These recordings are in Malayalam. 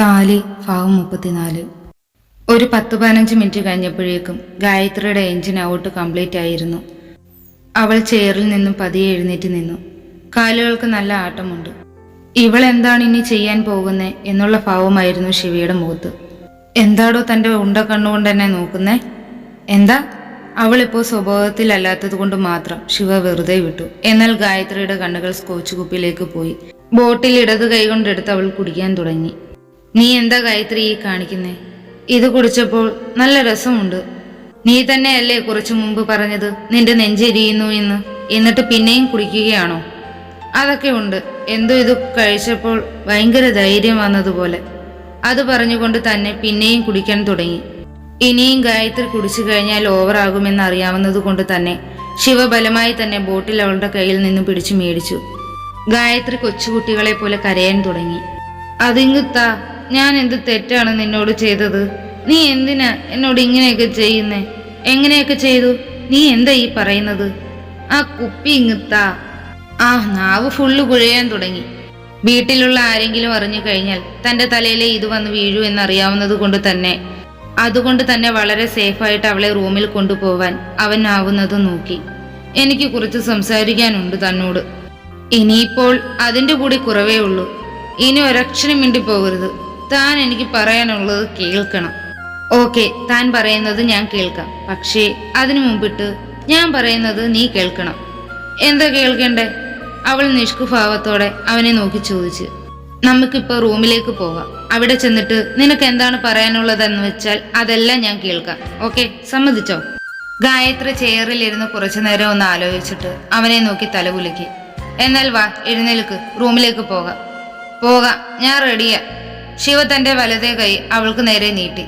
താലി ഭാവം മുപ്പത്തിനാല്. ഒരു പത്ത് പതിനഞ്ച് മിനിറ്റ് കഴിഞ്ഞപ്പോഴേക്കും ഗായത്രിയുടെ എഞ്ചിൻ ഔട്ട് കംപ്ലീറ്റ് ആയിരുന്നു. അവൾ ചെയറിൽ നിന്നും പതിയെ എഴുന്നേറ്റ് നിന്നു. കാലുകൾക്ക് നല്ല ആട്ടമുണ്ട്. ഇവൾ എന്താണ് ഇനി ചെയ്യാൻ പോകുന്നേ? എന്നുള്ള ഭാവമായിരുന്നു ശിവയുടെ മുഖത്ത്. എന്താടോ തന്റെ ഉണ്ട കണ്ണുകൊണ്ട് എന്നെ നോക്കുന്നേ? എന്താ? അവളിപ്പോൾ സ്വഭാവത്തിലല്ലാത്തത് കൊണ്ട് മാത്രം ശിവ വെറുതെ വിട്ടു. എന്നാൽ ഗായത്രിയുടെ കണ്ണുകൾ സ്കോച്ച് കുപ്പിയിലേക്ക് പോയി. ബോട്ടിൽ ഇടത് കൈകൊണ്ടെടുത്ത് അവൾ കുടിക്കാൻ തുടങ്ങി. നീ എന്താ ഗായത്രി ഈ കാണിക്കുന്നേ? ഇത് കുടിച്ചപ്പോൾ നല്ല രസമുണ്ട്. നീ തന്നെയല്ലേ കുറച്ചു മുമ്പ് പറഞ്ഞത് നിന്റെ നെഞ്ചെരിയുന്നു എന്ന്? എന്നിട്ട് പിന്നെയും കുടിക്കുകയാണോ? അതൊക്കെ ഉണ്ട്. എന്തോ ഇത് കഴിച്ചപ്പോൾ ഭയങ്കര ധൈര്യം വന്നതുപോലെ. അത് പറഞ്ഞുകൊണ്ട് തന്നെ പിന്നെയും കുടിക്കാൻ തുടങ്ങി. ഇനിയും ഗായത്രി കുടിച്ചു കഴിഞ്ഞാൽ ഓവറാകുമെന്ന് അറിയാവുന്നത് കൊണ്ട് തന്നെ ശിവ ബലമായി തന്നെ ബോട്ടിൽ അവളുടെ കയ്യിൽ നിന്ന് പിടിച്ചു മേടിച്ചു. ഗായത്രി കൊച്ചുകുട്ടികളെ പോലെ കരയാൻ തുടങ്ങി. അതിങ്ങുത്താ ഞാൻ എന്ത് തെറ്റാണ് നിന്നോട് ചെയ്തത്? നീ എന്തിനാ എന്നോട് ഇങ്ങനെയൊക്കെ ചെയ്യുന്നേ? എങ്ങനെയൊക്കെ ചെയ്തു? നീ എന്താ ഈ പറയുന്നത്? ആ കുപ്പി ഇങ്ങുത്താ. ആ നാവ് ഫുള്ള് കുഴയാൻ തുടങ്ങി. വീട്ടിലുള്ള ആരെങ്കിലും അറിഞ്ഞു കഴിഞ്ഞാൽ തന്റെ തലയിലെ ഇത് വന്ന് വീഴു എന്നറിയാവുന്നത് കൊണ്ട് തന്നെ. അതുകൊണ്ട് തന്നെ വളരെ സേഫായിട്ട് അവളെ റൂമിൽ കൊണ്ടുപോവാൻ അവൻ ആവുന്നത് നോക്കി. എനിക്ക് കുറച്ച് സംസാരിക്കാനുണ്ട് തന്നോട്. ഇനിയിപ്പോൾ അതിന്റെ കൂടി കുറവേ ഉള്ളൂ. ഇനി ഒരക്ഷരം മിണ്ടി പോകരുത് താൻ എനിക്ക് പറയാനുള്ളത് കേൾക്കണം. ഓക്കെ താൻ പറയുന്നത് ഞാൻ കേൾക്കാം. പക്ഷേ അതിനു മുമ്പിട്ട് ഞാൻ പറയുന്നത് നീ കേൾക്കണം. എന്താ കേൾക്കണ്ടേ? അവൾ നിഷ്കുഭാവത്തോടെ അവനെ നോക്കി ചോദിച്ചു. നമുക്കിപ്പോൾ റൂമിലേക്ക് പോകാം. അവിടെ ചെന്നിട്ട് നിനക്ക് എന്താണ് പറയാനുള്ളതെന്ന് വെച്ചാൽ അതെല്ലാം ഞാൻ കേൾക്കാം. ഓക്കെ സമ്മതിച്ചോ? ഗായത്രി ചെയറിലിരുന്ന് കുറച്ചു നേരം ഒന്ന് ആലോചിച്ചിട്ട് അവനെ നോക്കി തലകുലുക്കി. എന്നാൽ വാ എഴുന്നേൽക്ക്. റൂമിലേക്ക് പോകാം. പോകാം ഞാൻ റെഡിയാ ശിവ തന്റെ വലതേ കൈ അവൾക്ക് നേരെ നീട്ടി.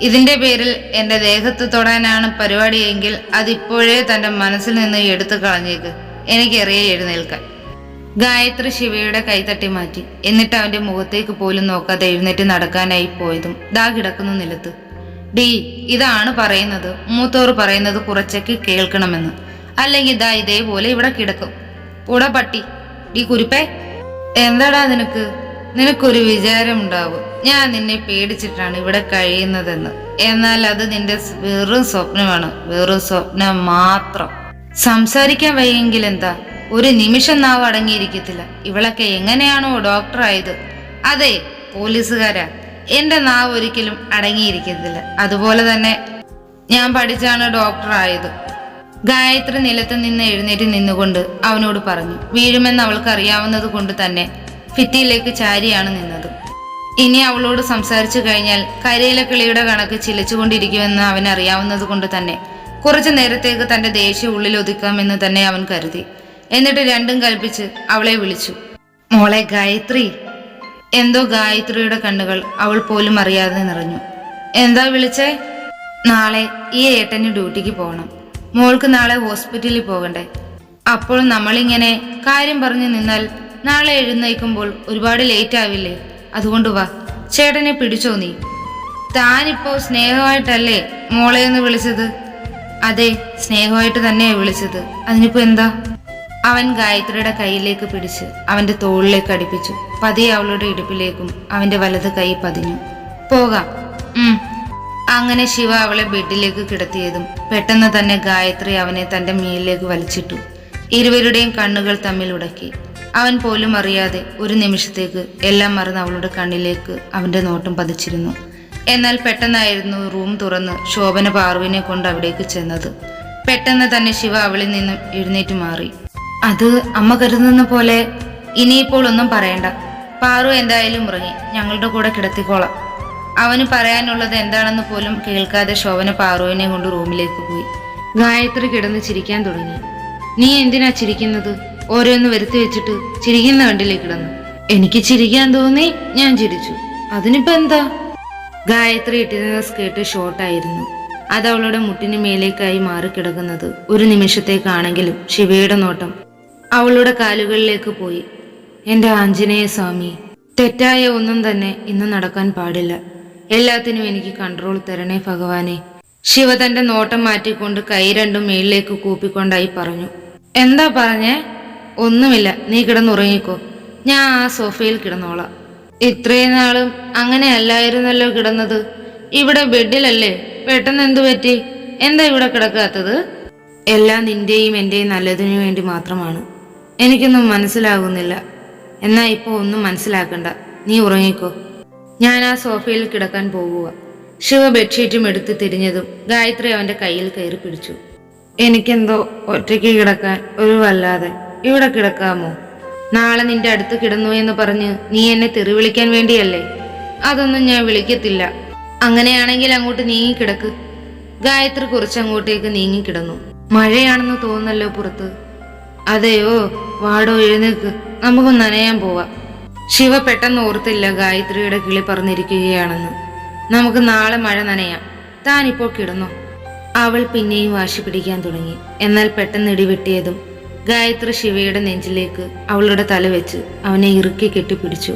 ഇതിന്റെ പേരിൽ എന്റെ ദേഹത്ത് തൊടാനാണ് പരിപാടിയെങ്കിൽ അതിപ്പോഴേ തന്റെ മനസ്സിൽ നിന്ന് എടുത്തു കളഞ്ഞേക്ക്. എനിക്കറിയാം എഴുന്നേൽക്കാൻ. ഗായത്രി ശിവയുടെ കൈ തട്ടി മാറ്റി. എന്നിട്ട് അവന്റെ മുഖത്തേക്ക് പോലും നോക്കാതെ എഴുന്നേറ്റ് നടക്കാനായി പോയതും ദാ കിടക്കുന്നു നിലത്ത്. ഡി ഇതാണ് പറയുന്നത്. മൂത്തോർ പറയുന്നത് കുറച്ചൊക്കെ കേൾക്കണമെന്ന്. അല്ലെങ്കിൽ ദാ ഇതേപോലെ ഇവിടെ കിടക്കും. ഉട പട്ടി. ഡി കുരുപ്പേ. എന്താടാ നിനക്ക്? നിനക്കൊരു വിചാരമുണ്ടാവും. ഞാൻ നിന്നെ പേടിച്ചിട്ടാണ് ഇവിടെ കഴിയുന്നതെന്ന്. എന്നാൽ അത് നിന്റെ വെറും സ്വപ്നമാണ്. വെറും സ്വപ്നം മാത്രം. സംസാരിക്കാൻ വയ്യെങ്കിൽ എന്താ? ഒരു നിമിഷം നാവ് അടങ്ങിയിരിക്കത്തില്ല. ഇവളൊക്കെ എങ്ങനെയാണോ ഡോക്ടർ ആയത് അതെ പോലീസുകാരാ. എന്റെ നാവ് ഒരിക്കലും അടങ്ങിയിരിക്കത്തില്ല. അതുപോലെ തന്നെ ഞാൻ പഠിച്ചാണ് ഡോക്ടർ ആയത് ഗായത്രി നിലത്ത് നിന്ന് എഴുന്നേറ്റ് നിന്നുകൊണ്ട് അവനോട് പറഞ്ഞു. വീഴുമെന്ന് അവൾക്ക് അറിയാവുന്നത് കൊണ്ട് തന്നെ ഭിത്തിയിലേക്ക് ചാരിയാണ് നിന്നത്. ഇനി അവളോട് സംസാരിച്ചു കഴിഞ്ഞാൽ കരയിലെ കിളിയുടെ കണക്ക് ചിലച്ചുകൊണ്ടിരിക്കുമെന്ന് അവൻ അറിയാവുന്നത് കൊണ്ട് തന്നെ കുറച്ചു നേരത്തേക്ക് തന്റെ ദേഷ്യം ഉള്ളിൽ ഒതുക്കാമെന്ന് തന്നെ അവൻ കരുതി. എന്നിട്ട് രണ്ടും കൽപ്പിച്ച് അവളെ വിളിച്ചു. മോളെ ഗായത്രി. എന്തോ ഗായത്രിയുടെ കണ്ണുകൾ അവൾ പോലും അറിയാതെ നിറഞ്ഞു. എന്താ വിളിച്ചേ? നാളെ ഈ ഏട്ടന് ഡ്യൂട്ടിക്ക് പോകണം. മോൾക്ക് നാളെ ഹോസ്പിറ്റലിൽ പോകണ്ടേ. അപ്പോൾ നമ്മളിങ്ങനെ കാര്യം പറഞ്ഞു നിന്നാൽ നാളെ എഴുന്നേൽക്കുമ്പോൾ ഒരുപാട് ലേറ്റ് ആവില്ലേ? അതുകൊണ്ട് വാ. ചേട്ടനെ പിടിച്ചോ നീ. താനിപ്പോ സ്നേഹമായിട്ടല്ലേ മോളെ എന്ന് വിളിച്ചത്? അതെ സ്നേഹമായിട്ട് തന്നെയാ വിളിച്ചത്. അതിനിപ്പോ എന്താ? അവൻ ഗായത്രിയുടെ കയ്യിലേക്ക് പിടിച്ച് അവന്റെ തോളിലേക്ക് അടിപ്പിച്ചു. പതിയെ അവളുടെ ഇടുപ്പിലേക്കും അവന്റെ വലത് കൈ പതിഞ്ഞു. പോകാം. ഉം. അങ്ങനെ ശിവ അവളെ ബെഡിലേക്ക് കിടത്തിയതും പെട്ടെന്ന് തന്നെ ഗായത്രി അവനെ തന്റെ മീലിലേക്ക് വലിച്ചിട്ടു. ഇരുവരുടെയും കണ്ണുകൾ തമ്മിൽ ഉടക്കി. അവൻ പോലും അറിയാതെ ഒരു നിമിഷത്തേക്ക് എല്ലാം മറന്ന് അവളുടെ കണ്ണിലേക്ക് അവന്റെ നോട്ടം പതിച്ചിരുന്നു. എന്നാൽ പെട്ടെന്നായിരുന്നു റൂം തുറന്ന് ശോഭന പാർവിനെ കൊണ്ട് അവിടേക്ക് ചെന്നത്. പെട്ടെന്ന് തന്നെ ശിവ അവളിൽ നിന്നും എഴുന്നേറ്റ് മാറി. അത് അമ്മ കരുതുന്ന പോലെ ഇനിയിപ്പോൾ ഒന്നും പറയണ്ട. പാറു എന്തായാലും ഉറങ്ങി. ഞങ്ങളുടെ കൂടെ കിടത്തിക്കോളാം. അവന് പറയാനുള്ളത് എന്താണെന്ന് പോലും കേൾക്കാതെ ശോഭന പാറുവിനെ കൊണ്ട് റൂമിലേക്ക് പോയി. ഗായത്രി കിടന്ന് ചിരിക്കാൻ തുടങ്ങി. നീ എന്തിനാ ചിരിക്കുന്നത്? ഓരോന്ന് വരുത്തി വെച്ചിട്ട് ചിരിക്കുന്ന കണ്ടില്ലേ കിടന്നു? എനിക്ക് ചിരിക്കാൻ തോന്നി ഞാൻ ചിരിച്ചു. അതിനിപ്പോ എന്താ? ഗായത്രി ഇട്ടിരുന്ന സ്കേർട്ട് ഷോർട്ടായിരുന്നു. അത് അവളുടെ മുട്ടിന് മേലേക്കായി മാറിക്കിടക്കുന്നത് ഒരു നിമിഷത്തേക്കാണെങ്കിലും ശിവയുടെ നോട്ടം. അവളുടെ കാലുകളിലേക്ക് പോയി. എന്റെ ആഞ്ജനേയ സ്വാമി തെറ്റായ ഒന്നും തന്നെ ഇന്ന് നടക്കാൻ പാടില്ല. എല്ലാത്തിനും എനിക്ക് കൺട്രോൾ തരണേ ഭഗവാനെ. ശിവ തന്റെ നോട്ടം മാറ്റിക്കൊണ്ട് കൈ രണ്ടും മേളിലേക്ക് കൂപ്പിക്കൊണ്ടായി പറഞ്ഞു. എന്താ പറഞ്ഞേ? ഒന്നുമില്ല. നീ കിടന്നുറങ്ങിക്കോ. ഞാൻ ആ സോഫയിൽ കിടന്നോളാം. ഇത്രയും നാളും അങ്ങനെ അല്ലായിരുന്നല്ലോ കിടന്നത്. ഇവിടെ ബെഡിലല്ലേ? പെട്ടെന്ന് എന്തു പറ്റി? എന്താ ഇവിടെ കിടക്കാത്തത്? എല്ലാം നിന്റെയും എന്റെയും നല്ലതിനു വേണ്ടി മാത്രമാണ്. എനിക്കൊന്നും മനസ്സിലാകുന്നില്ല എന്നാൽ ഇപ്പോൾ ഒന്നും മനസ്സിലാക്കണ്ട. നീ ഉറങ്ങിക്കോ. ഞാൻ ആ സോഫയിൽ കിടക്കാൻ പോകുക ശിവ ബെഡ്ഷീറ്റും എടുത്ത് തിരിഞ്ഞതും ഗായത്രി അവന്റെ കയ്യിൽ കയറി പിടിച്ചു. എനിക്കെന്തോ ഒറ്റയ്ക്ക് കിടക്കാൻ ഒരു വല്ലാതെ ഇവിടെ കിടക്കാമോ? നാളെ നിന്റെ അടുത്ത് കിടന്നു എന്ന് പറഞ്ഞ് നീ എന്നെ തെറി വിളിക്കാൻ വേണ്ടിയല്ലേ? അതൊന്നും ഞാൻ വിളിക്കത്തില്ല. അങ്ങനെയാണെങ്കിൽ അങ്ങോട്ട് നീങ്ങി കിടക്ക്. ഗായത്രി കുറച്ചങ്ങോട്ടേക്ക് നീങ്ങി കിടന്നു. മഴയാണെന്ന് തോന്നുന്നല്ലോ പുറത്ത്. അതെയോ? വാടോ എഴുന്നേക്ക്. നമുക്ക് നനയാൻ പോവാം. ശിവ പെട്ടെന്ന് ഓർത്തില്ല ഗായത്രിയുടെ കിളി പറഞ്ഞിരിക്കുകയാണെന്ന്. നമുക്ക് നാളെ മഴ നനയാം. താനിപ്പോൾ കിടന്നോ? അവൾ പിന്നെയും വാശി പിടിക്കാൻ തുടങ്ങി. എന്നാൽ പെട്ടെന്ന് ഇടിവെട്ടിയതും ഗായത്രി ശിവയുടെ നെഞ്ചിലേക്ക് അവളുടെ തല വെച്ച് അവനെ ഇറുക്കി കെട്ടിപ്പിടിച്ചു.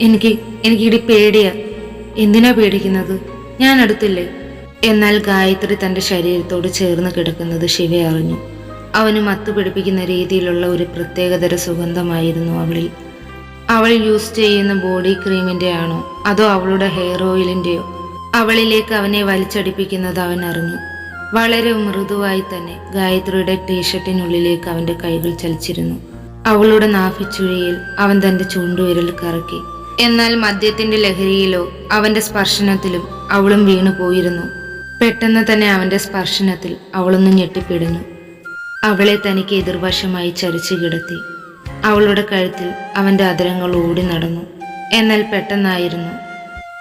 എനിക്ക് എനിക്കിടി പേടിയാ. എന്തിനാ പേടിക്കുന്നത്? ഞാൻ അടുത്തില്ലേ? എന്നാൽ ഗായത്രി തന്റെ ശരീരത്തോട് ചേർന്ന് കിടക്കുന്നത് ശിവ അറിഞ്ഞു. അവന് മത്തു പിടിപ്പിക്കുന്ന രീതിയിലുള്ള ഒരു പ്രത്യേകതര സുഗന്ധമായിരുന്നു അവളിൽ. അവൾ യൂസ് ചെയ്യുന്ന ബോഡി ക്രീമിന്റെ ആണോ? അതോ അവളുടെ ഹെയർ ഓയിലിന്റെയോ? അവളിലേക്ക് അവനെ വലിച്ചടിപ്പിക്കുന്നത് അവൻ അറിഞ്ഞു. വളരെ മൃദുവായി തന്നെ ഗായത്രിയുടെ ടീഷർട്ടിനുള്ളിലേക്ക് അവന്റെ കൈകൾ ചലിച്ചിരുന്നു. അവളുടെ നാഭിച്ചുഴിയിൽ അവൻ തന്റെ ചൂണ്ടുവിരൽ കറക്കി. എന്നാൽ മദ്യത്തിന്റെ ലഹരിയിലോ അവന്റെ സ്പർശനത്തിലും അവളും വീണു പോയിരുന്നു. പെട്ടെന്ന് തന്നെ അവന്റെ സ്പർശനത്തിൽ അവളൊന്ന് ഞെട്ടിപ്പിടഞ്ഞു അവളെ തനിക്ക് എതിർവശമായി ചരിച്ചു കിടത്തി. അവളുടെ കഴുത്തിൽ അവന്റെ അതിരങ്ങൾ ഓടി നടന്നു. എന്നാൽ പെട്ടെന്നായിരുന്നു.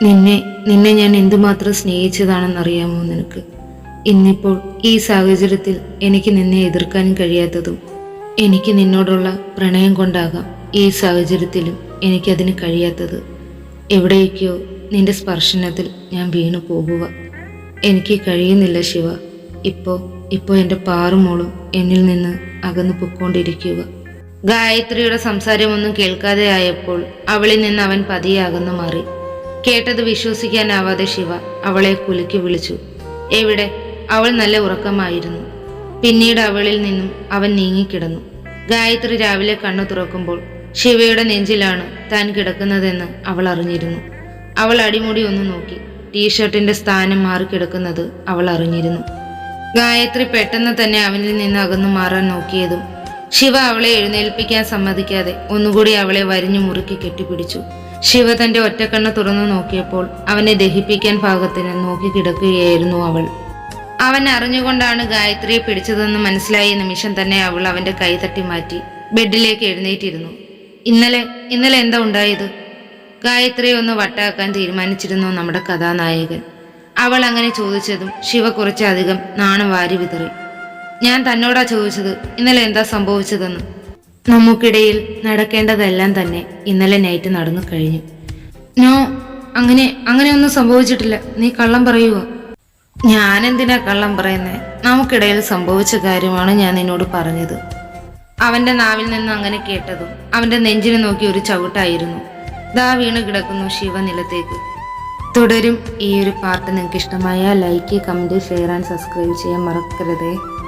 നിന്നെ നിന്നെ ഞാൻ എന്തുമാത്രം സ്നേഹിച്ചതാണെന്നറിയാമോ നിനക്ക്? ഇന്നിപ്പോൾ ഈ സാഹചര്യത്തിൽ എനിക്ക് നിന്നെ എതിർക്കാൻ കഴിയാത്തതും എനിക്ക് നിന്നോടുള്ള പ്രണയം കൊണ്ടാകാം ഈ സാഹചര്യത്തിലും എനിക്കതിന് കഴിയാത്തത്. എവിടേക്കോ നിന്റെ സ്പർശനത്തിൽ ഞാൻ വീണു പോകുക. എനിക്ക് കഴിയുന്നില്ല ശിവ. ഇപ്പോ ഇപ്പോ എന്റെ പാറുമോളും എന്നിൽ നിന്ന് അകന്നു പൊക്കോണ്ടിരിക്കുക ഗായത്രിയുടെ സംസാരമൊന്നും കേൾക്കാതെ ആയപ്പോൾ അവളിൽ നിന്ന് അവൻ പതിയെ അകന്നു മാറി. കേട്ടത് വിശ്വസിക്കാനാവാതെ ശിവ അവളെ കുലുക്കി വിളിച്ചു. എവിടെ? അവൾ നല്ല ഉറക്കമായിരുന്നു. പിന്നീട് അവളിൽ നിന്നും അവൻ നീങ്ങിക്കിടന്നു. ഗായത്രി രാവിലെ കണ്ണു തുറക്കുമ്പോൾ ശിവയുടെ നെഞ്ചിലാണ് താൻ കിടക്കുന്നതെന്ന് അവൾ അറിഞ്ഞിരുന്നു. അവൾ അടിമുടി ഒന്ന് നോക്കി ടീഷർട്ടിന്റെ സ്ഥാനം മാറി കിടക്കുന്നത് അവൾ അറിഞ്ഞിരുന്നു. ഗായത്രി പെട്ടെന്ന് തന്നെ അവനിൽ നിന്ന് അകന്നു മാറാൻ നോക്കിയതും ശിവ അവളെ എഴുന്നേൽപ്പിക്കാൻ സമ്മതിക്കാതെ ഒന്നുകൂടി അവളെ വരിഞ്ഞു മുറുക്കി കെട്ടിപ്പിടിച്ചു. ശിവ തന്റെ ഒറ്റക്കണ്ണ് തുറന്നു നോക്കിയപ്പോൾ അവനെ ദഹിപ്പിക്കാൻ ഭാഗത്തിന് നോക്കി കിടക്കുകയായിരുന്നു അവൾ. അവൻ അറിഞ്ഞുകൊണ്ടാണ് ഗായത്രിയെ പിടിച്ചതെന്ന് മനസ്സിലായ നിമിഷം തന്നെ അവൾ അവന്റെ കൈ തട്ടി മാറ്റി ബെഡിലേക്ക് എഴുന്നേറ്റിരുന്നു. ഇന്നലെ ഇന്നലെ എന്താ ഉണ്ടായത്? ഗായത്രിയെ ഒന്ന് വട്ടാക്കാൻ തീരുമാനിച്ചിരുന്നു നമ്മുടെ കഥാനായകൻ. അവൾ അങ്ങനെ ചോദിച്ചതും ശിവ കുറച്ചധികം നാണം വാരി വിതറി. ഞാൻ തന്നോടാ ചോദിച്ചത് ഇന്നലെ എന്താ സംഭവിച്ചതെന്ന്. നമുക്കിടയിൽ നടക്കേണ്ടതെല്ലാം തന്നെ ഇന്നലെ നൈറ്റ് നടന്നു കഴിഞ്ഞു. നോ അങ്ങനെ അങ്ങനെയൊന്നും സംഭവിച്ചിട്ടില്ല. നീ കള്ളം പറയുക ഞാൻ എന്തിനാ കള്ളം പറയുന്നേ? നമുക്കിടയിൽ സംഭവിച്ച കാര്യമാണ് ഞാൻ നിന്നോട് പറഞ്ഞത്. അവന്റെ നാവിൽ നിന്ന് അങ്ങനെ കേട്ടതും അവന്റെ നെഞ്ചിനെ നോക്കി ഒരു ചവിട്ടായിരുന്നു. ദാ വീണ് കിടക്കുന്നു ശിവനിലത്തേക്ക് തുടരും ഈ ഒരു പാർട്ട് നിങ്ങൾക്ക് ഇഷ്ടമായ like comment share and subscribe ചെയ്യാൻ മറക്കരുതേ.